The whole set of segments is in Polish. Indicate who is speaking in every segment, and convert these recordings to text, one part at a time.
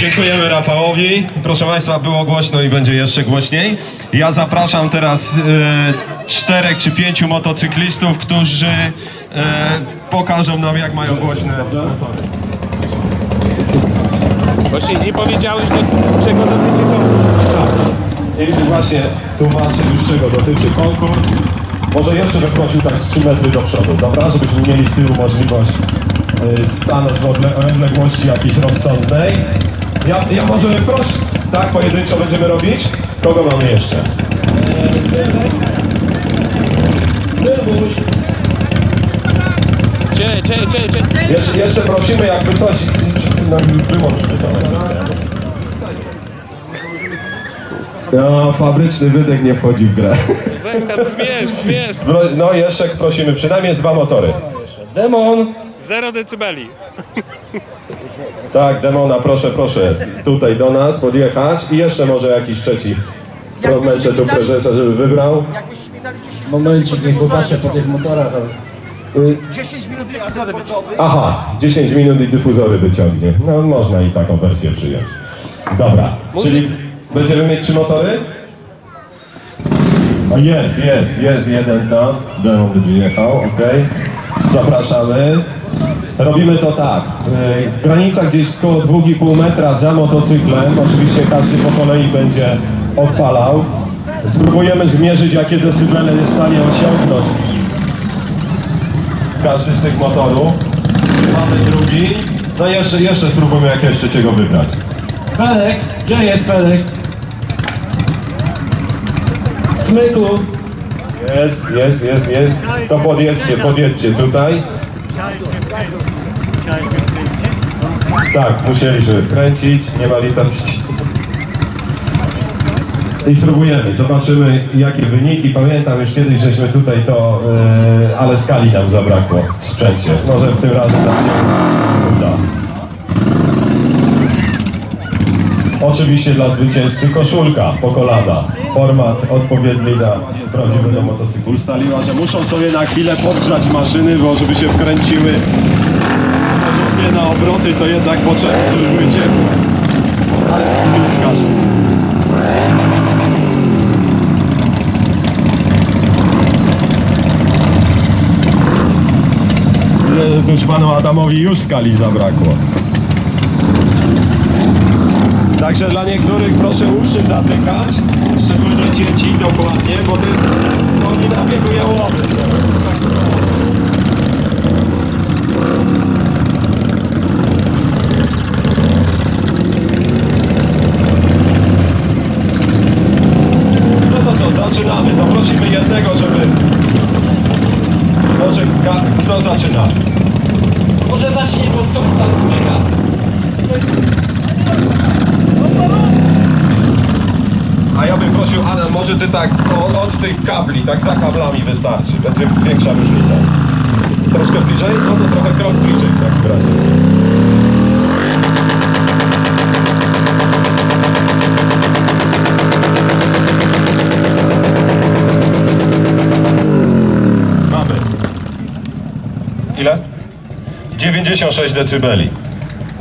Speaker 1: Dziękujemy Rafałowi. Proszę Państwa, było głośno i będzie jeszcze głośniej. Ja zapraszam teraz e, czterech czy pięciu motocyklistów, którzy e, pokażą nam, jak mają głośne motory.
Speaker 2: Właśnie nie powiedziałeś, do czego dotyczy konkurs.
Speaker 1: I właśnie tłumaczę już czego dotyczy konkurs. Może jeszcze bym prosił tak z 3 metry do przodu, dobra? Żebyśmy mieli z tyłu możliwość y, stanąć w odle- odległości jakiejś rozsądnej. Ja, ja może prosić, tak? Pojedynczo będziemy robić? Kogo mamy jeszcze?
Speaker 2: Cze, cze, cze, cze.
Speaker 1: Jeszcze, jeszcze prosimy jakby coś, no, wyłączmy to. No, fabryczny wydech nie wchodzi w grę.
Speaker 2: Weź tam zmierz, zmierz.
Speaker 1: No jeszcze prosimy, przynajmniej z dwa motory.
Speaker 3: Demon!
Speaker 2: Zero decybeli.
Speaker 1: Tak, Demona, proszę, proszę, tutaj do nas podjechać i jeszcze może jakiś trzeci. Proszę tu prezesa, żeby wybrał.
Speaker 4: Jakbyś mi dali 10
Speaker 3: Momencik, niech popatrzę po tych motorach.
Speaker 4: 10 minut epizody wyciągnąć.
Speaker 1: Aha, 10 minut i dyfuzory wyciągnie. No można i taką wersję przyjąć. Dobra, czyli będziemy mieć trzy motory? O jest, jest, jest jeden tam. Demon będzie jechał, okej. Zapraszamy. Robimy to tak. W granicach gdzieś koło 2,5 metra za motocyklem. Oczywiście każdy po kolei będzie odpalał. Spróbujemy zmierzyć, jakie decybele jest w stanie osiągnąć każdy z tych motorów. Mamy drugi. No i jeszcze, jeszcze spróbujemy jakiegoś trzeciego wybrać.
Speaker 3: Felek! Gdzie jest Felek? Smyku!
Speaker 1: Jest, jest, jest, jest. To podjedźcie, podjedźcie tutaj. Tak, musieliśmy wkręcić, nie ma litości. I spróbujemy, zobaczymy jakie wyniki. Pamiętam już kiedyś, żeśmy tutaj to, yy, ale skali nam zabrakło w sprzęcie. Może w tym razem nam się uda. Oczywiście dla zwycięzcy koszulka po kolana. Format odpowiedni na prawdziwego motocyklu. Ustaliła, że muszą sobie na chwilę podgrzać maszyny, bo żeby się wkręciły na obroty, to jednak potrzeba, żeby były ciepłe. Ale chwilę zgaszę. E, panu Adamowi już skali zabrakło. Także dla niektórych proszę uszy zatykać, szczególnie dzieci dokładnie, bo to jest, no oni na biegu jałowy. Tak No to co, zaczynamy. To prosimy jednego, żeby... Może kto zaczyna?
Speaker 3: Może zacznie, bo kto tam zmyka?
Speaker 1: A ja bym prosił, Adam, może ty tak od, od tych kabli, tak za kablami wystarczy. Będzie większa różnica. Troszkę bliżej? No to trochę krok bliżej w takim razie. Mamy. Ile? 96 decybeli.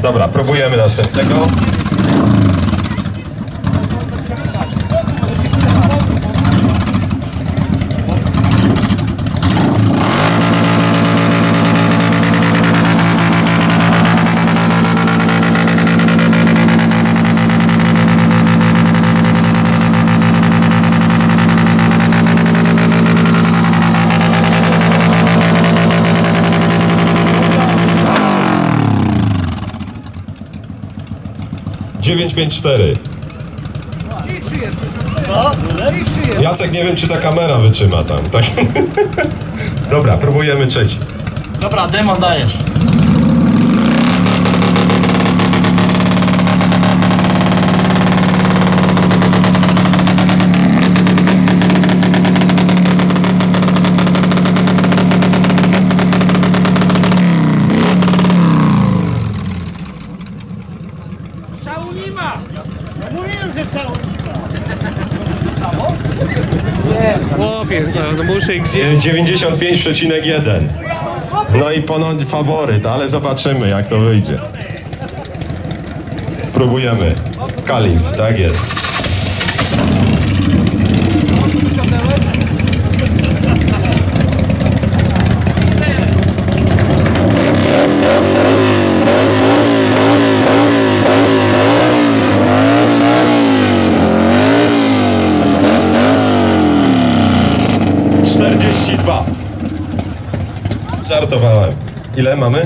Speaker 1: Dobra, próbujemy następnego. Dziewięć pięć cztery. Jacek, nie wiem, czy ta kamera wytrzyma tam. Tak. Dobra, próbujemy trzeci.
Speaker 3: Dobra, demon dajesz.
Speaker 4: Szału nie ma! Mówiłem, że szału
Speaker 2: Chłopie, no, no muszę gdzieś.
Speaker 1: 95,1. No i ponoć faworyt, ale zobaczymy, jak to wyjdzie. spróbujemy. Kalif, tak jest. Ile mamy?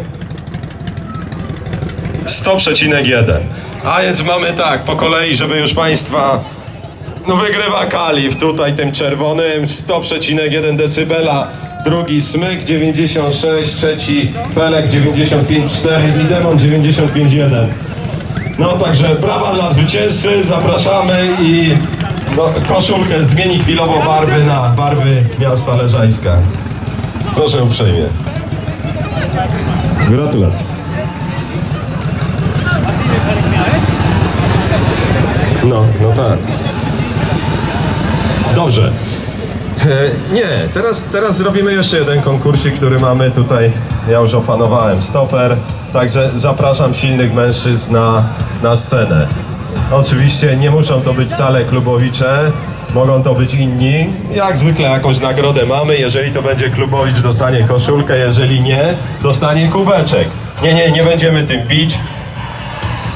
Speaker 1: 100,1. A więc mamy tak, po kolei, żeby już Państwa... No wygrywa Kalif tutaj tym czerwonym, 100,1 decybela. Drugi Smyk 96, trzeci Felek 95,4 i Demon 95,1. No także brawa dla zwycięzcy, zapraszamy i no, koszulkę zmieni chwilowo barwy na barwy miasta Leżajska. Proszę uprzejmie. Gratulacje. No, no tak. Dobrze. E, nie, teraz, teraz zrobimy jeszcze jeden konkursik, który mamy tutaj. Ja już opanowałem stoper, także zapraszam silnych mężczyzn na, na scenę. Oczywiście nie muszą to być wcale klubowicze, mogą to być inni. Jak zwykle jakąś nagrodę mamy. Jeżeli to będzie klubowicz, dostanie koszulkę, jeżeli nie, dostanie kubeczek. Nie, nie, nie będziemy tym bić.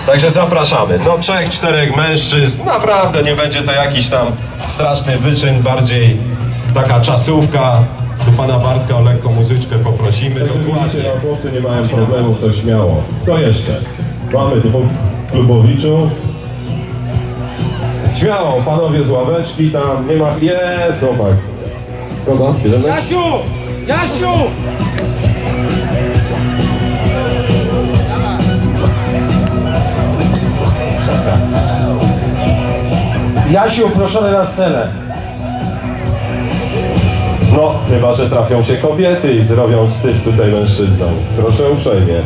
Speaker 1: Także zapraszamy. No trzech, czterech mężczyzn. Naprawdę nie będzie to jakiś tam straszny wyczyn, bardziej taka czasówka. Tu pana Bartka o lekką muzyczkę poprosimy. Dokładnie. Chłopcy nie mają problemów, to śmiało. To jeszcze. Mamy dwóch klubowiczów. Śmiało, panowie z ławeczki tam, nie ma... Jest, chłopak. Kogo? Bierzemy?
Speaker 4: Jasiu! Jasiu! Jasiu, proszony na scenę.
Speaker 1: No, chyba, że trafią się kobiety i zrobią wstyd tutaj mężczyznom. Proszę uprzejmie.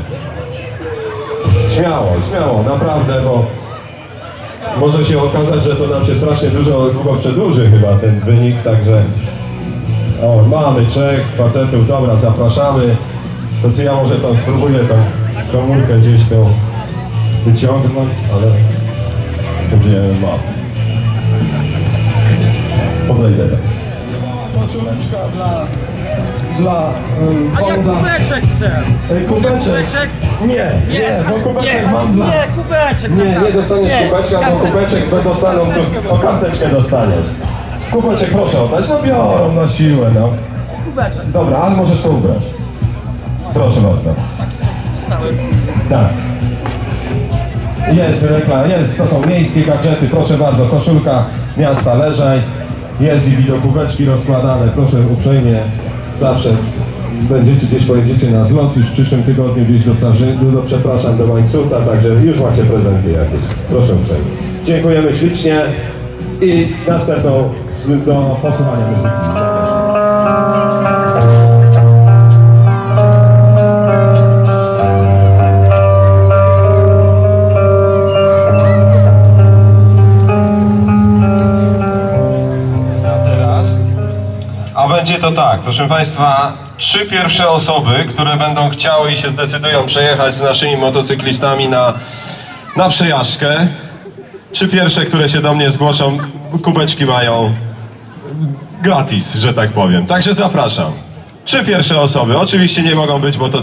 Speaker 1: Śmiało, śmiało, naprawdę, bo może się okazać, że to nam się strasznie dużo długo przedłuży chyba ten wynik, także o, mamy trzech facetów, dobra, zapraszamy. To co ja może tam spróbuję tą komórkę gdzieś tą wyciągnąć, ale będzie ma. Podejdę tak. Koszuleczka dla, dla um,
Speaker 4: A ja kubeczek chcę.
Speaker 1: Ej, kubeczek.
Speaker 4: Kubeczek?
Speaker 1: Nie, nie, bo kubeczek
Speaker 4: nie,
Speaker 1: mam dla...
Speaker 4: Nie, kubeczek.
Speaker 1: Nie, nie
Speaker 4: naprawdę.
Speaker 1: dostaniesz
Speaker 4: Nie,
Speaker 1: kubeczka, bo
Speaker 4: karteczkę.
Speaker 1: kubeczek bo dostaną
Speaker 4: Karteczkę
Speaker 1: tu, o karteczkę dostaniesz. Kubeczek proszę oddać, no biorą na siłę, no.
Speaker 4: Kubeczek.
Speaker 1: Dobra, ale możesz to ubrać. Proszę bardzo. Tak. Jest reklama, jest, to są miejskie gadżety, proszę bardzo, koszulka miasta Leżajsk, jest i widok kubeczki rozkładane, proszę uprzejmie, zawsze będziecie gdzieś pojedziecie na zlot, już w przyszłym tygodniu gdzieś do Sarzynu, do, przepraszam, do Łańcuta, także już macie prezenty jakieś, proszę uprzejmie. Dziękujemy ślicznie i następną do posłuchania muzyki. Będzie to tak, proszę Państwa, trzy pierwsze osoby, które będą chciały i się zdecydują przejechać z naszymi motocyklistami na, na przejażdżkę. Trzy pierwsze, które się do mnie zgłoszą, kubeczki mają gratis, że tak powiem. Także zapraszam. Trzy pierwsze osoby, oczywiście nie mogą być, bo to...